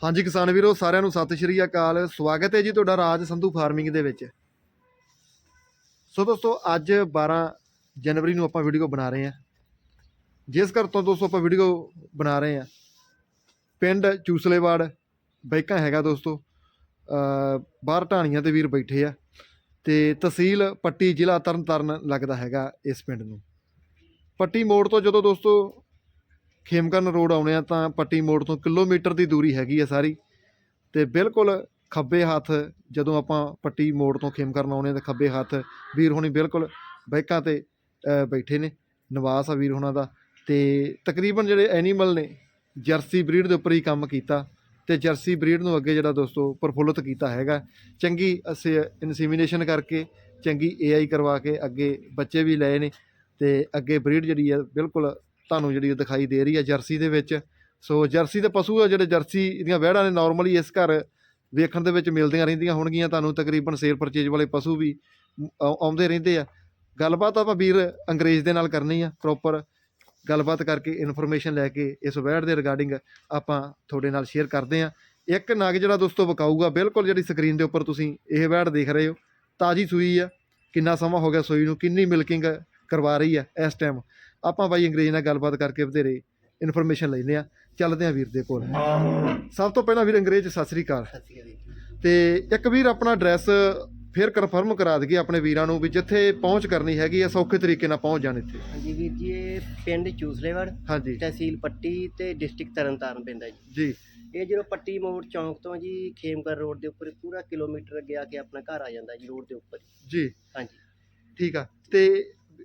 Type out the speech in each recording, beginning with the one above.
ਹਾਂਜੀ ਕਿਸਾਨ ਵੀਰੋ, ਸਾਰਿਆਂ ਨੂੰ ਸਤਿ ਸ਼੍ਰੀ ਅਕਾਲ। ਸਵਾਗਤ ਹੈ ਜੀ ਤੁਹਾਡਾ ਰਾਜ ਸੰਧੂ ਫਾਰਮਿੰਗ ਦੇ ਵਿੱਚ। ਸੋ ਦੋਸਤੋ, ਅੱਜ 12 ਜਨਵਰੀ ਨੂੰ ਆਪਾਂ ਵੀਡੀਓ ਬਣਾ ਰਹੇ ਹਾਂ। ਜਿਸ ਘਰ ਤੋਂ ਦੋਸਤੋ ਆਪਾਂ ਵੀਡੀਓ ਬਣਾ ਰਹੇ ਹਾਂ, ਪਿੰਡ ਚੂਸਲੇਵਾੜ, ਬੈਕਾਂ ਹੈਗਾ ਦੋਸਤੋ। ਬਾਹਰ ਢਾਣੀਆਂ ਤੇ ਵੀਰ ਬੈਠੇ ਆ ਤੇ ਤਹਿਸੀਲ ਪੱਟੀ ਜ਼ਿਲ੍ਹਾ ਤਰਨਤਾਰਨ ਲੱਗਦਾ ਹੈਗਾ ਇਸ ਪਿੰਡ ਨੂੰ। ਪੱਟੀ ਮੋੜ ਤੋਂ ਜਦੋਂ ਦੋਸਤੋ ਖੇਮਕਰਨ ਰੋਡ ਆਉਣੇ ਆ ਤਾਂ ਪੱਟੀ ਮੋੜ ਤੋਂ ਕਿਲੋਮੀਟਰ ਦੀ ਦੂਰੀ ਹੈਗੀ ਆ ਸਾਰੀ। ਤੇ ਬਿਲਕੁਲ ਖੱਬੇ ਹੱਥ ਜਦੋਂ ਆਪਾਂ ਪੱਟੀ ਮੋੜ ਤੋਂ ਖੇਮਕਰਨ ਆਉਣੇ ਤਾਂ ਖੱਬੇ ਹੱਥ ਵੀਰ ਹੋਣੀ ਬਿਲਕੁਲ ਬਾਈਕਾਂ ਤੇ ਬੈਠੇ ਨੇ, ਨਿਵਾਸ ਆ ਵੀਰ ਹੋਣਾ ਦਾ। ਤੇ ਤਕਰੀਬਨ ਜਿਹੜੇ ਐਨੀਮਲ ਨੇ, ਜਰਸੀ ਬਰੀਡ ਦੇ ਉੱਪਰ ਹੀ ਕੰਮ ਕੀਤਾ। ਤੇ ਜਰਸੀ ਬਰੀਡ ਨੂੰ ਅੱਗੇ ਜਿਹੜਾ ਦੋਸਤੋ ਪ੍ਰਫੁੱਲਤ ਕੀਤਾ ਹੈਗਾ। ਚੰਗੀ ਅਸੀਂ ਇਨਸੀਮੀਨੇਸ਼ਨ ਕਰਕੇ, ਚੰਗੀ ਏਆਈ ਕਰਵਾ ਕੇ ਅੱਗੇ ਬੱਚੇ ਵੀ ਲਏ ਨੇ। ਤੇ ਅੱਗੇ ਬਰੀਡ ਜਿਹੜੀ ਆ ਬਿਲਕੁਲ ਤੁਹਾਨੂੰ ਜਿਹੜੀ ਦਿਖਾਈ ਦੇ ਰਹੀ ਹੈ ਜਰਸੀ ਦੇ ਵਿੱਚ। ਸੋ ਜਰਸੀ ਦੇ ਪਸ਼ੂ ਆ ਜਿਹੜੇ ਜਰਸੀ ਦੀਆਂ ਵਹਿੜਾਂ ਨੇ ਨਾਰਮਲੀ ਇਸ ਘਰ ਵੇਖਣ ਦੇ ਵਿੱਚ ਮਿਲਦੀਆਂ ਰਹਿੰਦੀਆਂ ਹੋਣਗੀਆਂ। ਤੁਹਾਨੂੰ ਤਕਰੀਬਨ ਸੇਲ ਪਰਚੇਜ ਵਾਲੇ ਪਸ਼ੂ ਵੀ ਆਉਂਦੇ ਰਹਿੰਦੇ ਆ। ਗੱਲਬਾਤ ਆਪਾਂ ਵੀਰ ਅੰਗਰੇਜ਼ ਦੇ ਨਾਲ ਕਰਨੀ ਆ ਪ੍ਰੋਪਰ ਗੱਲਬਾਤ ਕਰਕੇ ਇਨਫੋਰਮੇਸ਼ਨ ਲੈ ਕੇ ਇਸ ਵੈਡ ਦੇ ਰਿਗਾਰਡਿੰਗ ਆਪਾਂ ਤੁਹਾਡੇ ਨਾਲ ਸ਼ੇਅਰ ਕਰਦੇ ਆ। ਇੱਕ ਨਗ ਜਿਹੜਾ ਦੋਸਤੋ ਵਿਕਾਊਗਾ, ਬਿਲਕੁਲ ਜਿਹੜੀ ਸਕਰੀਨ ਦੇ ਉੱਪਰ ਤੁਸੀਂ ਇਹ ਵਹਿੜ ਦੇਖ ਰਹੇ ਹੋ। ਤਾਜੀ ਸੂਈ ਆ। ਕਿੰਨਾ ਸਮਾਂ ਹੋ ਗਿਆ ਸੂਈ ਨੂੰ, ਕਿੰਨੀ ਮਿਲਕਿੰਗ ਕਰਵਾ ਰਹੀ ਆ ਇਸ ਟਾਈਮ ਆਪਾਂ ਬਾਈ ਅੰਗਰੇਜ਼ ਨਾਲ ਗੱਲਬਾਤ ਕਰਕੇ ਵਧੇਰੇ ਇਨਫੋਰਮੇਸ਼ਨ ਲੈਂਦੇ ਆ ਚੱਲਦੇ ਆ ਵੀਰ ਦੇ ਕੋਲ। ਸਭ ਤੋਂ ਪਹਿਲਾਂ ਵੀਰ ਅੰਗਰੇਜ਼ ਸਤਿ ਸ੍ਰੀ ਅਕਾਲ। ਤੇ ਇੱਕ ਵੀਰ ਆਪਣਾ ਐਡਰੈਸ ਫਿਰ ਕਨਫਰਮ ਕਰਾ ਦਈਏ ਆਪਣੇ ਵੀਰਾਂ ਨੂੰ ਵੀ ਜਿੱਥੇ ਪਹੁੰਚ ਕਰਨੀ ਹੈਗੀ ਆ ਸੌਖੇ ਤਰੀਕੇ ਨਾਲ ਪਹੁੰਚ ਜਾਣ ਇੱਥੇ। ਹਾਂਜੀ ਵੀਰ ਜੀ ਇਹ ਪਿੰਡ ਚੂਸਲੇਵੜ ਹਾਂਜੀ। ਤਹਿਸੀਲ ਪੱਟੀ ਤੇ ਡਿਸਟ੍ਰਿਕਟ ਤਰਨਤਾਰਨ ਪੈਂਦਾ ਜੀ। ਜੀ। ਇਹ ਜਦੋਂ ਪੱਟੀ ਮੋੜ ਚੌਂਕ ਤੋਂ ਜੀ ਖੇਮਕਰ ਰੋਡ ਦੇ ਉੱਪਰ ਪੂਰਾ ਕਿਲੋਮੀਟਰ ਅੱਗੇ ਆ ਕੇ ਆਪਣਾ ਘਰ ਆ ਜਾਂਦਾ ਜੀ ਰੋਡ ਦੇ ਉੱਪਰ। ਜੀ। ਹਾਂਜੀ। ਠੀਕ ਆ। ਤੇ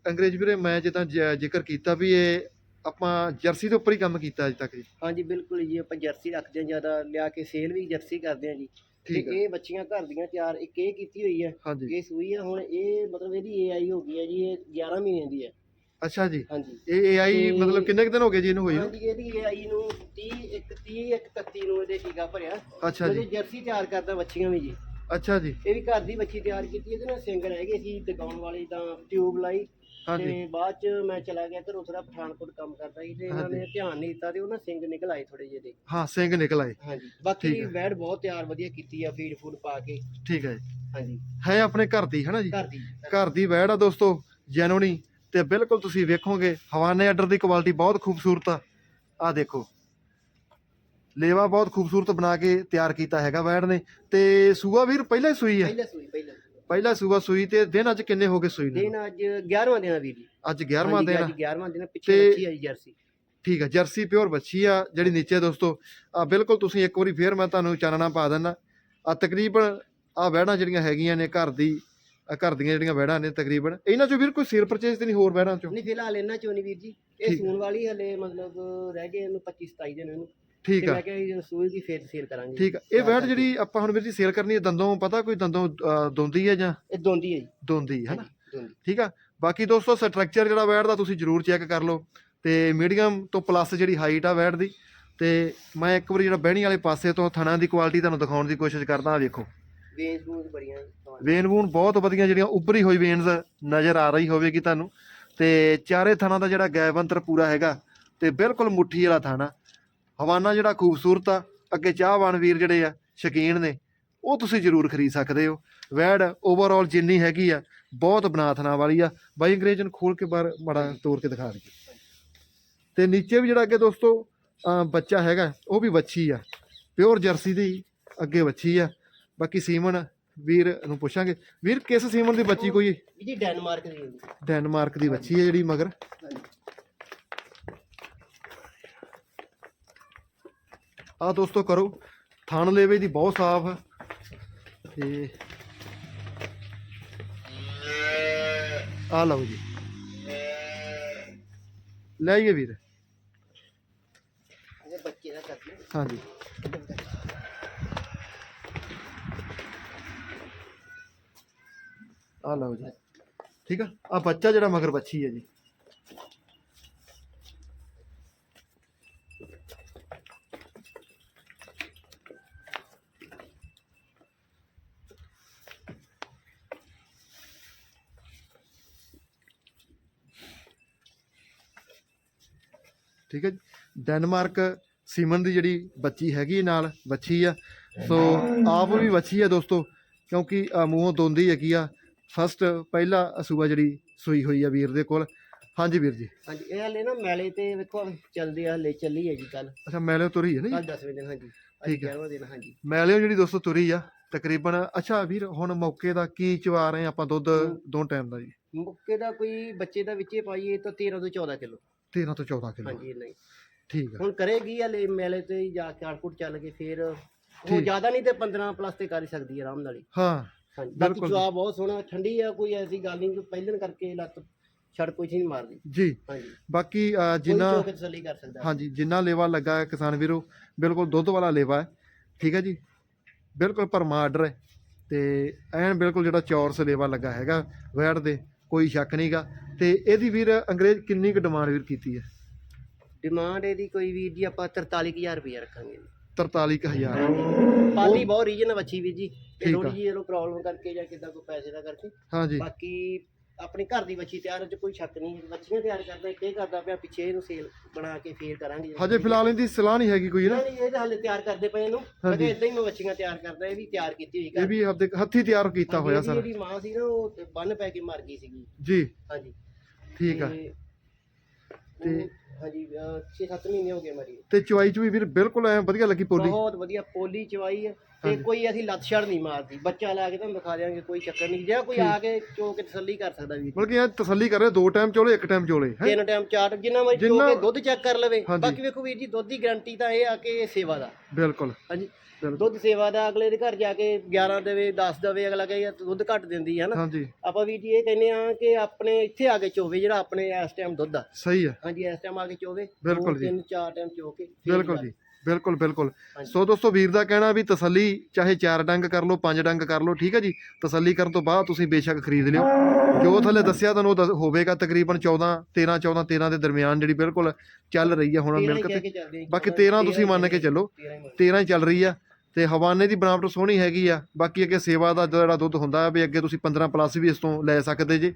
ਅੰਗਰੇਜ਼ ਵੀਰੇ ਮੈਂ ਜਿੱਦਾਂ ਜ- ਜ਼ਿਕਰ ਕੀਤਾ ਵੀ ਇਹ ਆਪਾਂ ਜਰਸੀ ਦੇ ਉੱਪਰ ਹੀ ਕੰਮ ਕੀਤਾ ਅਜੇ ਤੱਕ ਜੀ। ਹਾਂਜੀ ਬਿਲਕੁਲ ਜੀ ਆਪਾਂ ਜਰਸੀ ਰੱਖਦੇ ਹਾਂ ਜ਼ਿਆਦਾ ਲਿਆ ਕੇ ਸੇਲ ਵੀ ਜਰਸੀ ਕਰਦੇ ਹਾਂ ਜੀ। ਤੇ ਠੀਕ ਆ। ਇਹ ਬੱਚੀਆਂ ਘਰ ਦੀਆਂ ਤਿਆਰ ਇੱਕ ਇਹ ਕੀਤੀ ਹੋਈ ਹੈ ਹਾਂਜੀ। ਇਹ ਸੂਈ ਹੈ ਹੁਣ ਇਹ ਮਤਲਬ ਇਹਦੀ ਏਆਈ ਹੋ ਗਈ ਹੈ ਜੀ ਇਹ 11 ਮਹੀਨਿਆਂ ਦੀ ਹੈ। ਅੱਛਾ ਜੀ। ਹਾਂਜੀ। ਇਹ ਏਆਈ ਤੇ- ਮਤਲਬ ਕਿੰਨੇ ਕੁ ਦਿਨ ਹੋ ਗਏ ਜੀ ਇਹਨੂੰ ਹੋਈ ਨੂੰ? ਹਾਂਜੀ ਇਹਦੀ ਏਆਈ ਨੂੰ 30 ਇੱਕ 30 ਇੱਕ 31 ਨੂੰ ਇਹਦੇ ਟੀਕਾ ਭਰਿਆ। ਅੱਛਾ ਉਹਦੇ ਜੀ ਜਰਸੀ ਤਿਆਰ ਕਰਦਾ ਬੱਚੀਆਂ ਵੀ ਜੀ। ਅੱਛਾ ਜੀ। ਇਹ ਵੀ ਘਰ ਦੀ ਬੱਚੀ ਤਿਆਰ ਕੀਤੀ ਇਹਦੇ ਨਾਲ ਸਿੰਗ ਰਹਿ ਗਏ ਸੀ ਦਿਖਾਉਣ ਵਾਲੀ ਤਾਂ ਟਿਊਬ ਲਾਈ ਹਾਂਜੀ। ਤੇ ਬਾਅਦ ਚ ਮੈਂ ਚਲਾ ਗਿਆ ਘਰੋਂ ਥੋੜਾ ਪਠਾਨਕੋਟ ਕੰਮ ਕਰਦਾ ਸੀ ਤੇ ਇਹਨਾਂ ਨੇ ਧਿਆਨ ਨਹੀਂ ਦਿੱਤਾ ਤੇ ਉਹਨਾਂ ਸਿੰਗ ਨਿਕਲ ਆਏ ਥੋੜੇ ਜਿਹੇ ਦੇ। ਹਾਂ ਸਿੰਘ ਨਿਕਲ ਆਏ। ਹਾਂਜੀ। ਬਾਕੀ ਹੈ। ਵੈੜ ਬਹੁਤ ਤਿਆਰ ਵਧੀਆ ਕੀਤੀ ਆ ਫੀਡ ਫੂਡ ਪਾ ਕੇ। ਠੀਕ ਹੈ। ਜੀ ਹਾਂਜੀ। ਹੈ ਆਪਣੇ ਘਰ ਦੀ ਹੈ ਨਾ ਜੀ? ਘਰ ਦੀ ਘਰ ਦੀ। ਵੈੜ ਆ ਦੋਸਤੋ ਜੈਨੂਨੀ ਤੇ ਬਿਲਕੁਲ ਤੁਸੀਂ ਵੇਖੋਗੇ ਹਵਾਨੇ ਆਰਡਰ ਦੀ ਕੁਆਲਿਟੀ ਬਹੁਤ ਖੂਬਸੂਰਤ ਆ। ਆ ਦੇਖੋ। ਲੇਵਾ ਬਹੁਤ ਖੂਬਸੂਰਤ ਬਣਾ ਕੇ ਤਿਆਰ ਕੀਤਾ ਹੈਗਾ ਵੈੜ ਨੇ। ਤੇ ਸੂਆ ਵੀਰ ਪਹਿਲਾਂ ਹੀ ਸੂਈ ਹੈ? ਪਹਿਲਾਂ ਸੂਈ ਪਹਿਲਾਂ ਪਹਿਲਾ ਸੂਆ ਸੂਈ ਤੇ ਦਿਨ ਅੱਜ ਕਿੰਨੇ ਹੋ ਗਏ ਸੂਈ ਨੂੰ? ਦਿਨ ਅੱਜ 11ਵਾਂ ਦਿਨ ਆ ਵੀਰ ਜੀ। ਅੱਜ 11ਵਾਂ ਹਾਂਜੀ, ਦਿਨ ਆ। ਅੱਜ 11ਵਾਂ ਦਿਨ ਆ, ਪਿੱਛੇ ਤੇ- ਬੱਚੀ ਆ ਜੀ ਜਰਸੀ। ਠੀਕ ਆ ਜਰਸੀ ਪਿਓਰ ਬੱਚੀ ਆ ਜਿਹੜੀ ਨੀਚੇ ਦੋਸਤੋ। ਆ ਬਿਲਕੁਲ ਤੁਸੀਂ ਇੱਕ ਵਾਰੀ ਫੇਰ ਮੈਂ ਤੁਹਾਨੂੰ ਚਾਨਣਾ ਪਾ ਦਿੰਦਾ। ਆ ਤਕਰੀਬਨ ਆ ਵੈੜਾਂ ਜਿਹੜੀਆਂ ਹੈਗੀਆਂ ਨੇ ਘਰ ਦੀ ਆਹ ਘਰ ਦੀਆਂ ਜਿਹੜੀਆਂ ਵੈੜਾਂ ਨੇ ਤਕਰੀਬਨ। ਇਹਨਾਂ ਚੋਂ ਵੀਰ ਕੋਈ ਸੇਲ ਪਰਚੇਸ ਤੇ ਨਹੀਂ ਹੋਰ ਵੈੜਾਂ ਚੋਂ? ਨਹੀਂ ਫਿਲਹਾਲ ਇਹਨਾਂ ਚੋਂ ਨਹੀਂ ਵੀਰ ਜੀ। ਇਹ ਠੀਕ। ਸੂਣ ਵਾਲੀ ਹਲੇ ਮਤਲਬ ਰਹਿ ਗਏ ਇਹਨੂੰ 25 27 ਦਿਨ ਇਹਨੂੰ। ਠੀਕ ਤੇ ਆ। ਮੈਂ ਕਿਹਾ ਜੀ ਸੂਈ ਦੀ ਫੇਰ ਸੇਲ ਕਰਾਂਗੇ ਠੀਕ ਆ। ਇਹ ਵੈੜ ਜਿਹੜੀ ਆਪਾਂ ਹੁਣ ਵੀਰ ਜੀ ਸੇਲ ਕਰਨੀ ਹੈ ਦੰਦੋਂ ਪਤਾ ਕੋਈ ਦੰਦੋਂ ਅਹ, ਦੋਂਦੀ ਹੈ ਜਾਂ? ਹੈ ਇਹ ਦੋਂਦੀ ਹੈ ਜੀ। ਦੋਂਦੀ ਹੈ ਨਾ? ਦੋਂਦੀ। ਠੀਕ ਆ। ਬਾਕੀ ਦੋਸਤੋ ਸਟਰਕਚਰ ਜਿਹੜਾ ਵੈੜ ਦਾ ਤੁਸੀਂ ਜਰੂਰ ਚੈੱਕ ਕਰ ਲਓ। ਤੇ ਮੀਡੀਅਮ ਤੋਂ ਪਲੱਸ ਜਿਹੜੀ ਹਾਈਟ ਆ ਵੈੜ ਦੀ। ਤੇ ਮੈਂ ਇੱਕ ਵਾਰੀ ਜਿਹੜਾ ਬਹਿਣੀ ਵਾਲੇ ਪਾਸੇ ਤੋਂ ਥਣਾ ਦੀ ਕੁਆਲਿਟੀ ਤੁਹਾਨੂੰ ਦਿਖਾਉਣ ਦੀ ਕੋਸ਼ਿਸ਼ ਕਰਦਾ ਆ ਵੇਖੋ। ਵੇਸ ਬੂਸ ਬੜੀਆਂ। ਵੇਨ ਵੂਨ ਬਹੁਤ ਵਧੀਆ ਜਿਹੜੀਆਂ ਉੱਭਰੀ ਹੋਈ ਵੇਨਸ ਨਜ਼ਰ ਆ ਰਹੀ ਹੋਵੇਗੀ ਤੁਹਾਨੂੰ। ਤੇ ਚਾਰੇ ਥਾਣਾ ਦਾ ਜਿਹੜਾ ਗੈਪ ਅੰਤਰ ਪੂਰਾ ਹੈਗਾ ਤੇ ਬਿਲਕੁਲ ਮੁੱਠੀ ਵਾਲਾ ਥਾਣਾ। ਹਵਾਨਾ ਜਿਹੜਾ ਖੂਬਸੂਰਤ ਆ ਅੱਗੇ ਚਾਹਵਾਨ ਵੀਰ ਜਿਹੜੇ ਆ ਸ਼ਕੀਨ ਨੇ ਉਹ ਤੁਸੀਂ ਜ਼ਰੂਰ ਖਰੀਦ ਸਕਦੇ ਹੋ। ਵੈੜ ਓਵਰਆਲ ਜਿੰਨੀ ਹੈਗੀ ਆ ਬਹੁਤ ਬਨਾਥਨਾ ਵਾਲੀ ਆ। ਬਾਈ ਅੰਗਰੇਜ਼ ਨੂੰ ਖੋਲ ਕੇ ਬਾਹਰ ਮਾੜਾ ਤੋੜ ਕੇ ਦਿਖਾ ਦਈਏ। ਤੇ ਨੀਚੇ ਵੀ ਜਿਹੜਾ ਅੱਗੇ ਦੋਸਤੋ ਬੱਚਾ ਹੈਗਾ ਉਹ ਵੀ ਵੱਛੀ ਆ। ਪਿਓਰ ਜਰਸੀ ਦੀ ਅੱਗੇ ਵੱਛੀ ਆ। ਬਾਕੀ ਸੀਮਨ ਵੀਰ ਨੂੰ ਪੁੱਛਾਂਗੇ। ਵੀਰ ਕਿਸ ਸੀਮਨ ਦੀ ਬੱਚੀ ਕੋਈ? ਜੀ ਡੈਨਮਾਰਕ ਦੀ ਡੈਨਮਾਰਕ ਦੀ ਬੱਚੀ ਹੈ ਜਿਹੜੀ ਮਗਰ। ਆ ਦੋਸਤੋ ਕਰੋ ਥਣ ਲੇਵੇ ਦੀ ਬਹੁਤ ਸਾਫ਼। ਹੈ ਤੇ ਆ ਲਓ ਜੀ। ਲੈ ਆਈਏ ਵੀਰ। ਬੱਚੇ ਦਾ ਹਾਂਜੀ। ਆ ਲਓ ਜੀ। ਠੀਕ ਆ? ਆ ਬੱਚਾ ਜਿਹੜਾ ਮਗਰ ਬੱਚੀ ਹੈ ਜੀ। ਠੀਕ ਹੈ ਜੀ। ਡੈਨਮਾਰਕ ਸੀਮਨ ਦੀ ਜਿਹੜੀ ਬੱਚੀ ਹੈਗੀ ਨਾਲ ਬੱਚੀ ਆ। ਸੋ ਆਪ ਵੀ ਬੱਚੀ ਆ ਦੋਸਤੋ ਕਿਉਂਕਿ ਮੂੰਹੋਂ ਦੋਂਦੀ ਹੈਗੀ ਆ। ਫਸਟ ਪਹਿਲਾ ਅਸੂਆ ਜਿਹੜੀ ਸੂਈ ਹੋਈ ਆ ਵੀਰ ਦੇ ਕੋਲ। ਹਾਂਜੀ ਵੀਰ ਜੀ। ਹਾਂਜੀ ਇਹ ਹਲੇ ਨਾ ਮੈਲੇ ਤੇ ਵੇਖੋ ਚੱਲਦੇ ਆ ਹਲੇ ਚੱਲੀ ਹੈ ਜੀ ਕੱਲ ਅੱਛਾ ਮੈਲਿਓ ਤੁਰੀ ਹੈ ਨਾ ਕੱਲ ਜੀ 10ਵੇਂ ਦਿਨ ਹਾਂਜੀ। ਠੀਕ ਹੈ। 11ਵਾਂ ਦਿਨ ਹਾਂਜੀ। ਮੈਲਿਓ ਜਿਹੜੀ ਦੋਸਤੋ ਤੁਰੀ ਆ ਤਕਰੀਬਨ ਅੱਛਾ ਵੀਰ ਹੁਣ ਮੌਕੇ ਦਾ ਕੀ ਚਵਾ ਰਹੇ ਆਪਾਂ ਦੁੱਧ। ਦੋ ਟਾਈਮ ਦਾ ਜੀ? ਮੁੱਕੇ ਦਾ ਕੋਈ ਬੱਚੇ ਦਾ ਵਿੱਚੇ ਪਾਈਏ ਤਾਂ 13 ਤੋਂ 14 ਕਿਲੋ। 13 ਤੋਂ 14 ਕਿਲੋ। ਹਾਂਜੀ ਨਹੀਂ। ਠੀਕ ਆ। ਹੁਣ ਕਰੇਗੀ ਹਲੇ ਮੈਲੇ ਤੇ ਹੀ ਜਾ ਕੇ ਚੱਲ ਕੇ ਫਿਰ ਉਹ ਠੀਕ। ਜ਼ਿਆਦਾ ਨਹੀਂ ਤੇ 15 ਪਲੱਸ ਤੇ ਕਰ ਹੀ ਸਕਦੀ ਹੈ ਆਰਾਮ ਨਾਲ ਹੀ। ਹਾਂ ਹਾਂਜੀ ਬਾਕੀ ਬਿਲਕੁਲ। ਜਵਾਬ ਬਹੁਤ ਸੋਹਣਾ ਠੰਡੀ ਆ ਕੋਈ ਐਸੀ ਗੱਲ ਨਹੀਂ ਕਿ ਪਹਿਲਣ ਕਰਕੇ ਲੱਤ ਛੜ ਕੋਈ ਨਹੀਂ ਮਾਰਦੀ। ਜੀ। ਹਾਂਜੀ। ਬਾਕੀ ਅ, ਜਿੰਨਾ ਤਸੱਲੀ ਕਰ ਸਕਦਾ। ਹਾਂਜੀ ਜਿੰਨਾ ਲੇਵਾ ਲੱਗਾ ਹੈ ਕਿਸਾਨ ਵੀਰੋ ਬਿਲਕੁਲ ਦੁੱਧ ਵਾਲਾ ਲੇਵਾ ਹੈ। ਠੀਕ ਹੈ ਜੀ? ਬਿਲਕੁਲ ਭਰਮਾ ਆਰਡਰ ਹੈ ਤੇ ਐਨ ਬਿਲਕੁਲ ਜਿਹੜਾ ਚੌਰਸ ਲੇਵਾ ਲੱਗਾ ਹੈਗਾ ਵੈੜ ਦੇ ਕੋਈ ਸ਼ੱਕ ਨਹੀਂਗਾ ਤੇ ਇਹਦੀ ਵੀਰ ਅੰਗਰੇਜ਼ ਕਿੰਨੀ ਕੁ ਡਿਮਾਂਡ ਵੀਰ ਕੀਤੀ ਹੈ? ਡਿਮਾਂਡ ਇਹਦੀ ਕੋਈ ਵੀਰ ਜੀ ਆਪਾਂ 43000 ਰੁਪਏ ਰੱਖਾਂਗੇ 43000 ਪਾਲੀ ਬਹੁਤ ਰੀਜਨ ਬੱਚੀ ਵੀਰ ਜੀ। ਤੇ। ਥੋੜੀ ਜਿਹੀ ਇਹਨੂੰ ਪ੍ਰੋਬਲਮ ਕਰਕੇ ਜਾਂ ਕਿਦਾਂ ਕੋਈ ਪੈਸੇ ਦਾ ਕਰਕੇ। ਹਾਂਜੀ। ਬਾਕੀ ਆਪਣੀ ਘਰ ਦੀ ਬੱਚੀ ਤਿਆਰ ਚ ਕੋਈ ਸ਼ੱਕ ਨਹੀਂ ਬੱਚੀਆਂ ਤਿਆਰ ਕਰਦਾ ਇੱਕ ਇਹ ਕਰਦਾ ਪਿਆ ਪਿੱਛੇ ਇਹਨੂੰ ਸੇਲ ਬਣਾ ਕੇ ਫੇਰ ਕਰਾਂਗੇ। ਹਜੇ ਫਿਲਹਾਲ ਇਹਦੀ ਸਲਾਹ ਨਹੀਂ ਹੈਗੀ ਕੋਈ ਨਾ। ਨਹੀਂ ਇਹ ਤਾਂ ਹਾਲੇ ਤਿਆਰ ਕਰਦੇ ਪਏ ਇਹਨੂੰ। ਕਿਹਾ ਇਦਾਂ ਹੀ ਮੈਂ ਬੱਚੀਆਂ ਤਿਆਰ ਕਰਦਾ ਇਹ ਵੀ ਤਿਆਰ ਕੀਤੀ ਹੋਈ ਇਹ ਘਰ। ਵੀ ਆਪਦੇ ਹੱਥੀ ਤਿਆਰ ਕੀਤਾ ਹੋਇਆ ਸਰ। ਜਿਹੜੀ ਮਾਂ ਸੀ ਨਾ ਉਹ ਬੰਨ ਪੈ ਕੇ ਮਰ ਗਈ ਸੀਗੀ। ਜੀ। ਹਾਂਜੀ। ਠੀਕ ਆ। ਤੇ ਹਾਂਜੀ 6-7 ਮਹੀਨੇ ਹੋ ਗਏ ਮਰੀ ਤੇ ਚੁਆਈ ਚ ਵੀ ਵੀਰ ਬਿਲਕੁਲ ਐ ਵਧੀਆ ਲੱਗੀ ਪੋਲੀ? ਬਹੁਤ ਵਧੀਆ ਪੋਲੀ ਚਵਾਈ ਹੈ ਤੇ। ਕੋਈ ਅਸੀਂ ਲੱਤ ਛੜ ਨਹੀਂ ਮਾਰਦੀ। ਬੱਚਾ ਲਾ ਕੇ ਤੁਹਾਨੂੰ ਦਿਖਾ ਦਿਆਂਗੇ ਕੋਈ ਚੱਕਰ ਨਹੀਂ। ਜੇ ਕੋਈ ਆ ਕੇ ਚੋ ਕੇ ਤਸੱਲੀ ਕਰ ਸਕਦਾ ਵੀ ਬਲਕਿ ਇਹ ਤਸੱਲੀ ਕਰ ਰਿਹਾ ਦੋ ਟਾਈਮ ਚੋਲੇ ਇੱਕ ਟਾਈਮ ਚੋਲੇ ਹੈ? ਤਿੰਨ ਟਾਈਮ ਚਾਰ ਜਿੰਨਾ ਮਰਜ਼ੀ ਚੋ ਕੇ ਦੁੱਧ ਚੈੱਕ ਕਰ ਲਵੇ। ਬਾਕੀ ਵੇਖੋ ਵੀਰ ਜੀ ਦੁੱਧ ਦੀ ਗਾਰੰਟੀ ਤਾਂ ਇਹ ਆ ਕਿ ਇਹ ਸੇਵਾ ਦਾ। ਬਿਲਕੁਲ। ਹਾਂਜੀ। ਦੁੱਧ ਸੇਵਾ ਦਾ ਅਗਲੇ ਦੇ ਘਰ ਜਾ ਕੇ 11 ਦੇਵੇ 10 ਦੇਵੇ ਅਗਲਾ ਕਹੇ ਦੁੱਧ ਘੱਟ ਦਿੰਦੀ ਹੈ ਨਾ ਹਾਂਜੀ। ਆਪਾਂ ਵੀਰ ਜੀ ਇਹ ਕਹਿੰਦੇ ਆ ਕਿ ਆਪਣੇ ਇੱਥੇ ਆ ਕੇ ਚੋਵੇ ਜਿਹੜਾ ਆਪਣੇ ਇਸ ਟਾਈਮ ਦੁੱਧ ਆ। ਸਹੀ ਹੈ ਹਾਂਜੀ ਇਸ ਟਾਈਮ ਆ ਕੇ ਚੋਵੇ ਬਿਲਕੁਲ ਦੋ, ਜੀ। ਤਿੰਨ ਚਾਰ ਟਾਈਮ ਚੋ ਕੇ ਫਿਰ ਬਿਲਕੁਲ ਜਾ- ਬਿਲਕੁਲ ਹਾਂਜੀ। ਸੋ ਦੋਸਤੋ ਵੀਰ ਦਾ ਕਹਿਣਾ ਵੀ ਤਸੱਲੀ ਚਾਹੇ ਚਾਰ ਡੰਗ ਕਰ ਲਓ ਪੰਜ ਡੰਗ ਕਰ ਲਓ ਠੀਕ ਹੈ ਜੀ? ਤਸੱਲੀ ਕਰਨ ਤੋਂ ਬਾਅਦ ਤੁਸੀਂ ਬੇਸ਼ੱਕ ਖਰੀਦ ਲਿਓ। ਜੋ ਥੱਲੇ ਦੱਸਿਆ ਤੁਹਾਨੂੰ ਉਹ ਦੱਸ- ਹੋਵੇਗਾ ਤਕਰੀਬਨ 14 13 14 13 ਦੇ ਦਰਮਿਆਨ ਜਿਹੜੀ ਬਿਲਕੁਲ ਚੱਲ ਰਹੀ ਹੈ ਹੁਣ ਤੇਰਾਂ ਹੀ ਮਿਲਕ ਕਹਿ ਤੇ। ਕੇ ਚੱਲਦੇ। ਬਾਕੀ ਚੌਦਾਂ, 13 ਤੁਸੀਂ ਮੰਨ ਕੇ ਚੱਲੋ। ਤੇਰਾਂ ਹੀ। ਮੰਨ 13 ਹੀ ਚੱਲ ਰਹੀ ਆ ਤੇ ਹਵਾਨੇ ਦੀ ਬਣਾਵਟ ਸੋਹਣੀ ਹੈਗੀ ਆ। ਬਾਕੀ ਅੱਗੇ ਸੇਵਾ ਦਾ ਜਿਹੜਾ ਦੁੱਧ ਹੁੰਦਾ ਵੀ ਅੱਗੇ ਤੁਸੀਂ 15 ਪਲੱਸ ਵੀ ਇਸ ਤੋਂ ਲੈ ਸਕਦੇ ਜੇ।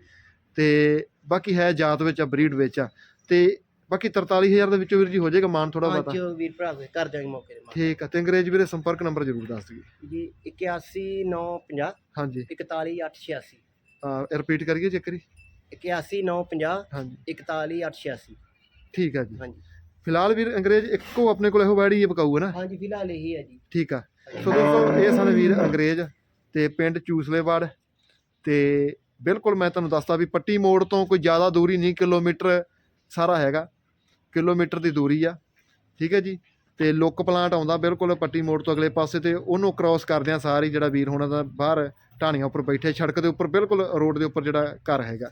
ਤੇ ਬਾਕੀ ਹੈ ਜਾਤ ਵਿੱਚ ਆ ਬਰੀਡ ਵਿੱਚ ਆ। ਤੇ ਬਾਕੀ 43000 ਦੇ ਵਿੱਚੋਂ ਵੀਰ ਜੀ ਹੋ ਜਾਏਗਾ ਮਾਨ ਥੋੜਾ ਬਹੁਤਾ। ਵੀਰ ਭਰਾ ਦੇ ਕਰ ਜਾਵਾਂਗੇ ਮੌਕੇ ਦੇ ਠੀਕ ਆ ਤੇ ਅੰਗਰੇਜ਼ ਵੀਰੇ ਸੰਪਰਕ ਨੰਬਰ ਜ਼ਰੂਰ ਦੱਸ ਦਿਓ। ਜੀ 81950 ਹਾਂਜੀ। 41886 ਰਿਪੀਟ ਕਰੀਏ ਜੇਕਰ ਹੀ 81950 ਹਾਂਜੀ। 41886 ਠੀਕ ਆ ਜੀ। ਹਾਂਜੀ। ਫਿਲਹਾਲ ਵੀਰ ਅੰਗਰੇਜ਼ ਇੱਕੋ ਆਪਣੇ ਕੋਲ ਇਹੋ ਇਹ ਬਕਾਊ ਹੈ ਨਾ? ਹਾਂਜੀ ਫਿਲਹਾਲ ਇਹੀ ਹੈ ਜੀ। ਠੀਕ ਆ। ਸੋ ਦੋਸਤੋ ਇਹ ਸਨ ਵੀਰ ਅੰਗਰੇਜ਼ ਤੇ ਪਿੰਡ ਚੂਸਲੇਵਾੜ ਤੇ ਬਿਲਕੁਲ ਮੈਂ ਤੁਹਾਨੂੰ ਦੱਸਦਾ ਵੀ ਪੱਟੀ ਮੋੜ ਤੋਂ ਕੋਈ ਜ਼ਿਆਦਾ ਦੂਰੀ ਨਹੀਂ ਕਿਲੋਮੀਟਰ ਸਾਰਾ ਹੈਗਾ। ਕਿਲੋਮੀਟਰ ਦੀ ਦੂਰੀ ਆ, ਠੀਕ ਹੈ ਜੀ? ਤੇ ਲੁੱਕ ਪਲਾਂਟ ਆਉਂਦਾ ਬਿਲਕੁਲ ਪੱਟੀ ਮੋੜ ਤੋਂ ਅਗਲੇ ਪਾਸੇ ਤੇ ਉਹਨੂੰ ਕ੍ਰਾਸ ਕਰਦਿਆਂ ਸਾਰੀ ਜਿਹੜਾ ਵੀਰ ਹੋਣਾ ਦਾ ਬਾਹਰ ਢਾਣੀਆਂ ਉੱਪਰ ਬੈਠੇ, ਸੜਕ ਦੇ ਉੱਪਰ ਬਿਲਕੁਲ ਰੋਡ ਦੇ ਉੱਪਰ ਜਿਹੜਾ ਘਰ ਹੈਗਾ।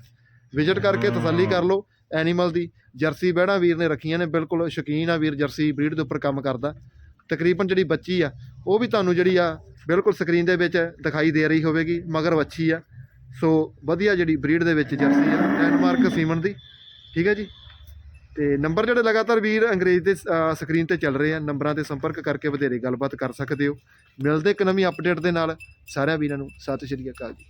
ਵਿਜ਼ਿਟ ਕਰਕੇ ਤਸੱਲੀ ਕਰ ਲਓ ਐਨੀਮਲ ਦੀ। ਜਰਸੀ ਬਹਿਣਾ ਵੀਰ ਨੇ ਰੱਖੀਆਂ ਨੇ, ਬਿਲਕੁਲ ਸ਼ੌਕੀਨ ਆ ਵੀਰ ਜਰਸੀ ਬਰੀਡ ਦੇ ਉੱਪਰ ਕੰਮ ਕਰਦਾ। ਤਕਰੀਬਨ ਜਿਹੜੀ ਬੱਚੀ ਆ, ਉਹ ਵੀ ਤੁਹਾਨੂੰ ਜਿਹੜੀ ਆ ਬਿਲਕੁਲ ਸਕਰੀਨ ਦੇ ਵਿੱਚ ਦਿਖਾਈ ਦੇ ਰਹੀ ਹੋਵੇਗੀ, ਮਗਰ ਵੱਛੀ ਆ। ਸੋ ਵਧੀਆ ਜਿਹੜੀ ਬਰੀਡ ਦੇ ਵਿੱਚ ਜਰਸੀ ਆ ਲੈਂਡਮਾਰਕ ਸੀਮਨ ਦੀ, ਠੀਕ ਹੈ ਜੀ? ਤੇ ਨੰਬਰ ਜਿਹੜੇ ਲਗਾਤਾਰ ਵੀਰ ਅੰਗਰੇਜ਼ ਦੇ ਸਕਰੀਨ ਤੇ ਚੱਲ ਰਹੇ ਆ, ਨੰਬਰਾਂ ਤੇ ਸੰਪਰਕ ਕਰਕੇ ਵਧੇਰੇ ਗੱਲਬਾਤ ਕਰ ਸਕਦੇ ਹੋ। ਮਿਲਦੇ ਇੱਕ ਨਵੀਂ ਅਪਡੇਟ ਦੇ ਨਾਲ। ਸਾਰਿਆਂ ਵੀਰਾਂ ਨੂੰ ਸਤਿ ਸ਼੍ਰੀ ਅਕਾਲ ਜੀ।